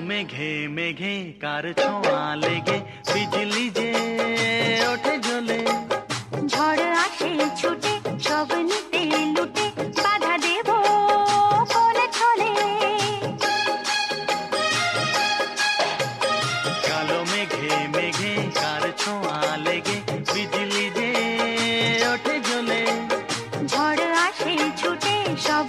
মেঘে মেঘে কার ছোঁয়া লেগে বিজলি যে ওঠে জ্বলে ঝড় আসে ছুটে সব নিতে লুটে বাধা দেব কোন ছলে। কালো মেঘে মেঘে কার ছোঁয়া লেগে বিজলি যে ওঠে জ্বলে ঝড় আসে ছুটে সব